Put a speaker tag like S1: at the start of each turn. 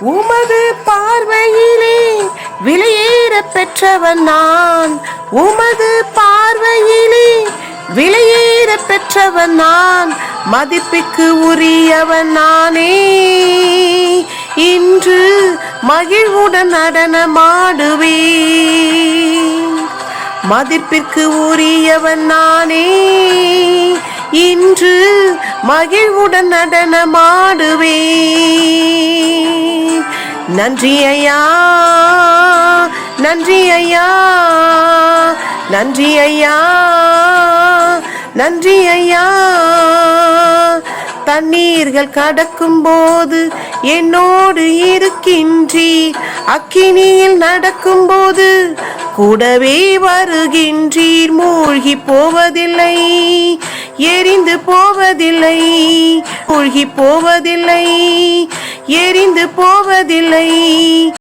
S1: உமது பார்வையிலே விலையேற பெற்றவன் நான். உமது பார்வையிலே விலையேற பெற்றவன் நான். மதிப்புக்கு உரியவன் நானே. இன்று மகிழ்வுடன் நடனமாடுவேன். மதிப்பிற்கு உரியவன் நானே. இன்று மகிழ்வுடன் நடனமாடுவேன். நன்றி ஐயா. நன்றி ஐயா. நன்றி ஐயா. நன்றி ஐயா. தண்ணீர்கள் கடக்கும் போது என்னோடு இருக்கின்றீர் அக்கினியில் நடக்கும்போது கூடவே வருகின்றீர். மூழ்கி போவதில்லை. எரிந்து போவதில்லை. மூழ்கி போவதில்லை. எரிந்து போவ